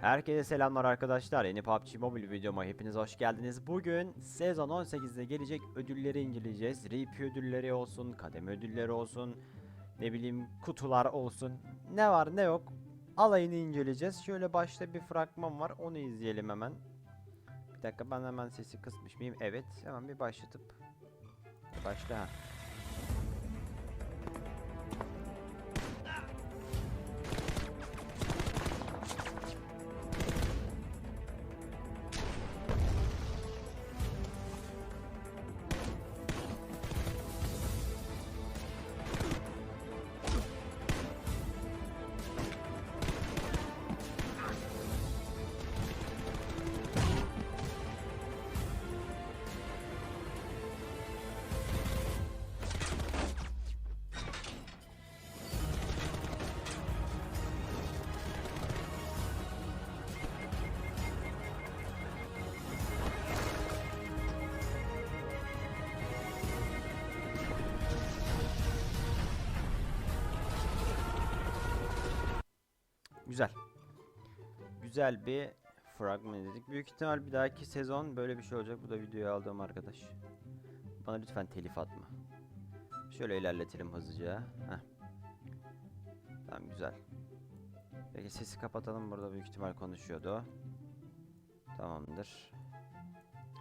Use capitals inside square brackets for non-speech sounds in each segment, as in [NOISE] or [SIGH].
Herkese selamlar arkadaşlar. Yeni PUBG Mobile videoma hepiniz hoş geldiniz. Bugün sezon 18'de gelecek ödülleri inceleyeceğiz. RP ödülleri olsun, kademe ödülleri olsun, ne bileyim kutular olsun. Ne var ne yok alayını inceleyeceğiz. Şöyle başta bir fragman var onu izleyelim hemen. Bir dakika ben hemen sesi kısmış mıyım? Evet hemen bir başlatıp başla. Güzel. Güzel bir fragman dedik. Büyük ihtimal bir dahaki sezon böyle bir şey olacak. Bu da videoya aldığım arkadaş. Bana lütfen telif atma. Şöyle ilerletelim hızlıca. Heh. Tamam güzel. Peki sesi kapatalım. Burada büyük ihtimal konuşuyordu. Tamamdır.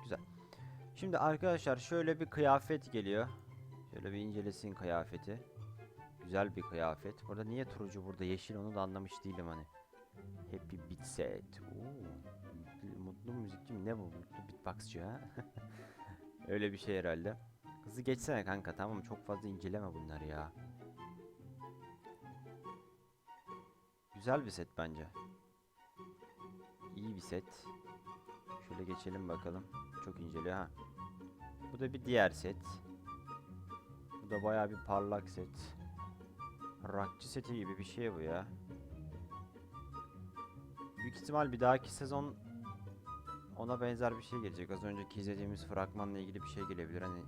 Güzel. Şimdi arkadaşlar şöyle bir kıyafet geliyor. Şöyle bir incelesin kıyafeti. Güzel bir kıyafet. Burada niye turuncu burada yeşil onu da anlamış değilim hani. Happy Beat Set. Oo, mutlu, müzikçi mi? Ne bu? Mutlu beatboxçı ha? [LAUGHS] Öyle bir şey herhalde. Hızlı geçsene kanka tamam çok fazla inceleme bunları ya. Güzel bir set bence. İyi bir set. Şöyle geçelim bakalım. Çok inceliyor ha. Bu da bir diğer set. Bu da bayağı bir parlak set. Rockçı seti gibi bir şey bu ya. Büyük ihtimal bir dahaki sezon ona benzer bir şey gelecek. Az önceki izlediğimiz fragmanla ilgili bir şey gelebilir. Hani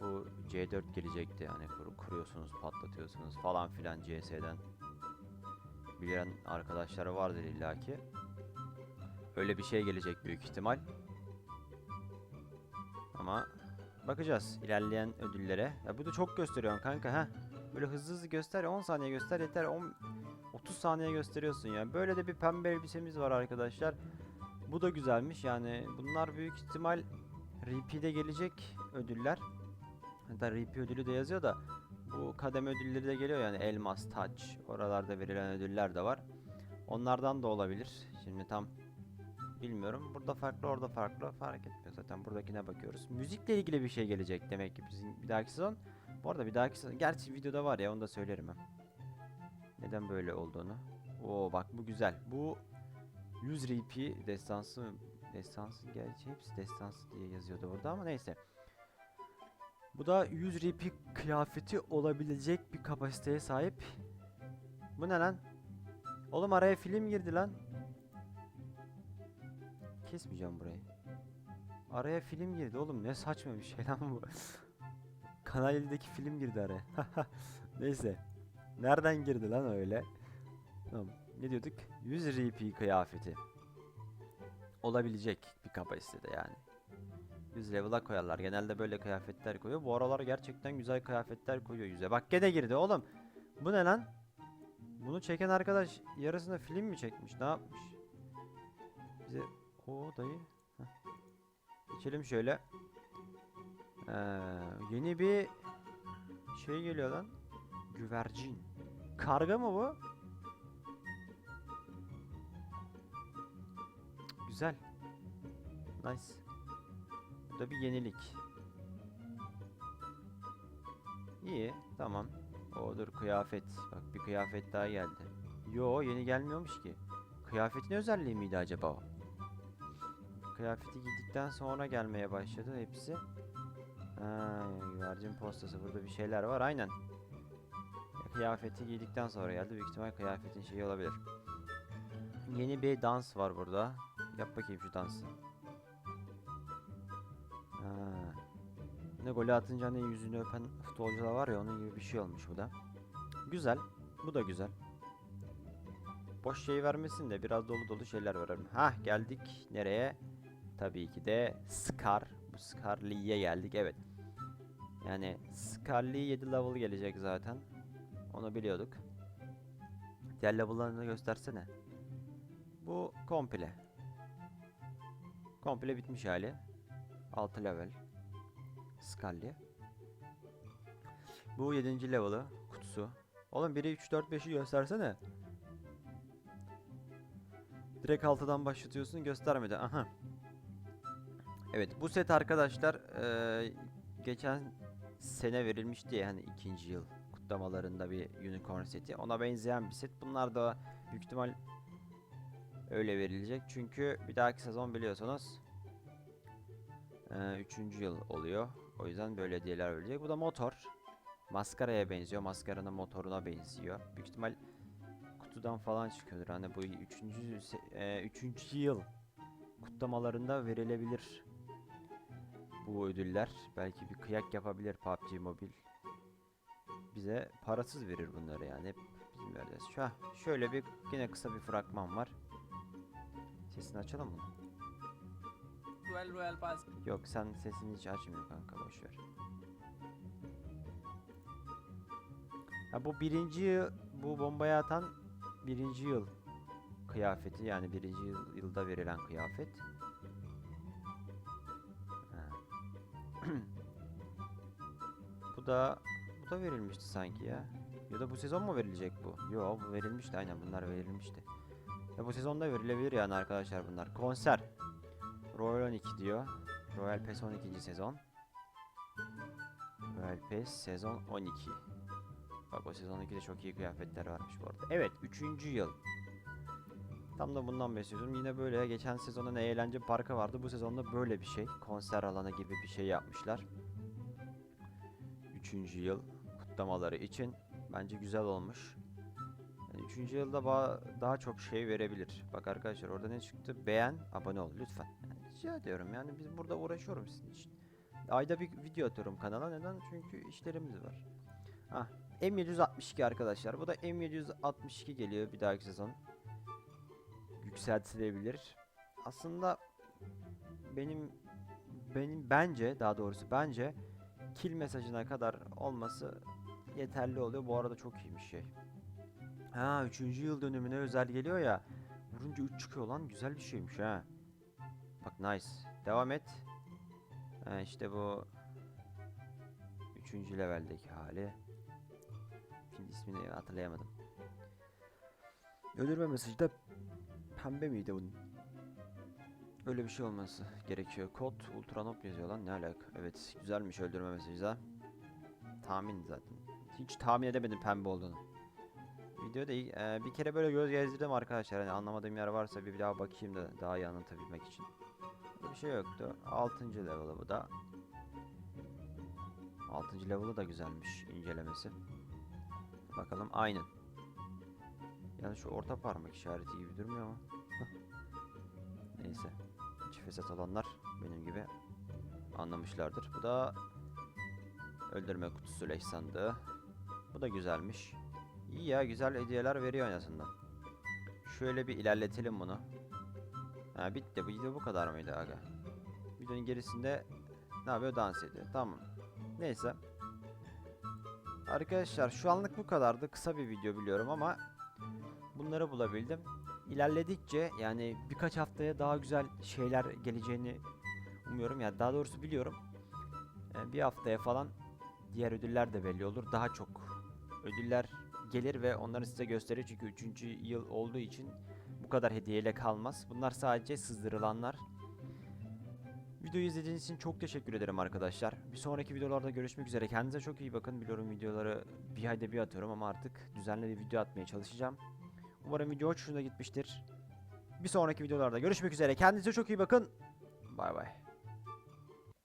bu C4 gelecekti. Hani kur- kuruyorsunuz, patlatıyorsunuz falan filan CS'den. Bilen arkadaşlar vardır illaki. Öyle bir şey gelecek büyük ihtimal. Ama bakacağız ilerleyen ödüllere. Ya bu da çok gösteriyor kanka ha. Böyle hızlı hızlı göster 10 saniye göster yeter 10 30 saniye gösteriyorsun ya. Böyle de bir pembe elbisemiz var arkadaşlar. Bu da güzelmiş yani bunlar büyük ihtimal RP'de gelecek ödüller. Hatta RP ödülü de yazıyor da bu kademe ödülleri de geliyor yani elmas, taç oralarda verilen ödüller de var. Onlardan da olabilir. Şimdi tam bilmiyorum. Burada farklı orada farklı fark etmiyor zaten buradakine bakıyoruz. Müzikle ilgili bir şey gelecek demek ki bizim bir dahaki sezon. Bu arada bir dahaki gerçi videoda var ya onu da söylerim hem. Neden böyle olduğunu. Oo bak bu güzel. Bu 100 RP destansı destansı gerçi hepsi destansı diye yazıyordu orada ama neyse. Bu da 100 RP kıyafeti olabilecek bir kapasiteye sahip. Bu ne lan? Oğlum araya film girdi lan. Kesmeyeceğim burayı. Araya film girdi oğlum ne saçma bir şey lan bu. [LAUGHS] Kanal 7'deki film girdi araya. [LAUGHS] Neyse. Nereden girdi lan öyle? Tamam. Ne diyorduk? 100 RP kıyafeti. Olabilecek bir kapasitede yani. 100 level'a koyarlar. Genelde böyle kıyafetler koyuyor. Bu aralar gerçekten güzel kıyafetler koyuyor yüze. Bak gene girdi oğlum. Bu ne lan? Bunu çeken arkadaş yarısında film mi çekmiş? Ne yapmış? Bize o dayı. Heh. Geçelim şöyle. Ee, yeni bir şey geliyor lan. Güvercin. Karga mı bu? Güzel. Nice. Bu da bir yenilik. İyi, tamam. O dur kıyafet. Bak bir kıyafet daha geldi. Yo yeni gelmiyormuş ki. Kıyafetin özelliği miydi acaba o? Kıyafeti giydikten sonra gelmeye başladı hepsi. Ha, güvercin postası burada bir şeyler var aynen. Kıyafeti giydikten sonra geldi. Büyük ihtimal kıyafetin şeyi olabilir. Yeni bir dans var burada. Yap bakayım şu dansı. Ha. Ne golü atınca hani yüzünü öpen futbolcular var ya onun gibi bir şey olmuş bu da. Güzel. Bu da güzel. boş şey vermesin de biraz dolu dolu şeyler verelim. Hah geldik nereye? Tabii ki de Scar. Bu Scar Lee'ye geldik evet. Yani Lee 7 level gelecek zaten. Onu biliyorduk. Diğer level'larını göstersene. Bu komple. Komple bitmiş hali. 6 level. Scully. Bu 7. level'ı kutusu. Oğlum biri 3 4 5'i göstersene. Direkt 6'dan başlatıyorsun göstermedi. Aha. Evet bu set arkadaşlar eee, geçen sene verilmişti ya hani ikinci yıl kutlamalarında bir unicorn seti. Ona benzeyen bir set. Bunlar da büyük ihtimal öyle verilecek. Çünkü bir dahaki sezon biliyorsunuz eee, üçüncü yıl oluyor. O yüzden böyle hediyeler verilecek. Bu da motor. Maskaraya benziyor. Maskaranın motoruna benziyor. Büyük ihtimal kutudan falan çıkıyordur. Hani bu üçüncü, eee, üçüncü yıl kutlamalarında verilebilir bu ödüller. Belki bir kıyak yapabilir PUBG Mobile. Bize parasız verir bunları yani. Hep bizim vereceğiz. Şu, şöyle bir yine kısa bir fragman var. Sesini açalım mı? 12 Royal Pass. Yok sen sesini hiç açmıyor kanka boş ver. Ha bu birinci bu bombayı atan birinci yıl kıyafeti yani birinci yıl, yılda verilen kıyafet. Bu da bu da verilmişti sanki ya. Ya da bu sezon mu verilecek bu? Yo bu verilmişti aynen bunlar verilmişti. Ya bu sezonda verilebilir yani arkadaşlar bunlar. Konser. Royal 12 diyor. Royal Pass 12. sezon. Royal Pass sezon 12. Bak o sezon 2'de çok iyi kıyafetler varmış bu arada. Evet 3. yıl. Tam da bundan bahsediyorum. Yine böyle geçen sezonda ne eğlence parkı vardı. Bu sezonda böyle bir şey. Konser alanı gibi bir şey yapmışlar. 3. yıl kutlamaları için bence güzel olmuş. Yani üçüncü yılda ba- daha çok şey verebilir. Bak arkadaşlar orada ne çıktı? Beğen, abone ol lütfen. Yani rica ediyorum yani biz burada uğraşıyorum sizin için. Ayda bir video atıyorum kanala. Neden? Çünkü işlerimiz var. Ah, M762 arkadaşlar. Bu da M762 geliyor bir dahaki sezon. Yükseltilebilir. Aslında benim benim bence daha doğrusu bence kill mesajına kadar olması yeterli oluyor. Bu arada çok iyi bir şey. Ha 3. yıl dönümüne özel geliyor ya. Vurunca 3 çıkıyor lan güzel bir şeymiş ha. Bak nice. Devam et. Ha işte bu 3. leveldeki hali. Şimdi ismini hatırlayamadım. Öldürme mesajı da pembe miydi bunun? Öyle bir şey olması gerekiyor. Kod Ultranop yazıyor lan ne alaka? Evet güzelmiş öldürme mesajı da. Tahmin zaten. Hiç tahmin edemedim pembe olduğunu. Videoda e, bir kere böyle göz gezdirdim arkadaşlar. Hani anlamadığım yer varsa bir daha bakayım da daha iyi anlatabilmek için. Bir şey yoktu. 6. level'ı bu da. 6. level'ı da güzelmiş incelemesi. Bakalım aynen. Yani şu orta parmak işareti gibi durmuyor mu? Neyse. Fesat olanlar benim gibi anlamışlardır. Bu da öldürme kutusu leş. Bu da güzelmiş. İyi ya güzel hediyeler veriyor en azından. Şöyle bir ilerletelim bunu. Ha bitti bu video bu kadar mıydı aga? Videonun gerisinde ne yapıyor dans ediyor tamam. Neyse. Arkadaşlar şu anlık bu kadardı. Kısa bir video biliyorum ama bunları bulabildim. İlerledikçe yani birkaç haftaya daha güzel şeyler geleceğini umuyorum. Yani daha doğrusu biliyorum. Yani bir haftaya falan diğer ödüller de belli olur. Daha çok ödüller gelir ve onları size gösterir. Çünkü 3. yıl olduğu için bu kadar hediyeyle kalmaz. Bunlar sadece sızdırılanlar. Videoyu izlediğiniz için çok teşekkür ederim arkadaşlar. Bir sonraki videolarda görüşmek üzere. Kendinize çok iyi bakın. Biliyorum videoları bir ayda bir atıyorum ama artık düzenli bir video atmaya çalışacağım. Umarım video hoşuna gitmiştir. Bir sonraki videolarda görüşmek üzere. Kendinize çok iyi bakın. Bay bay.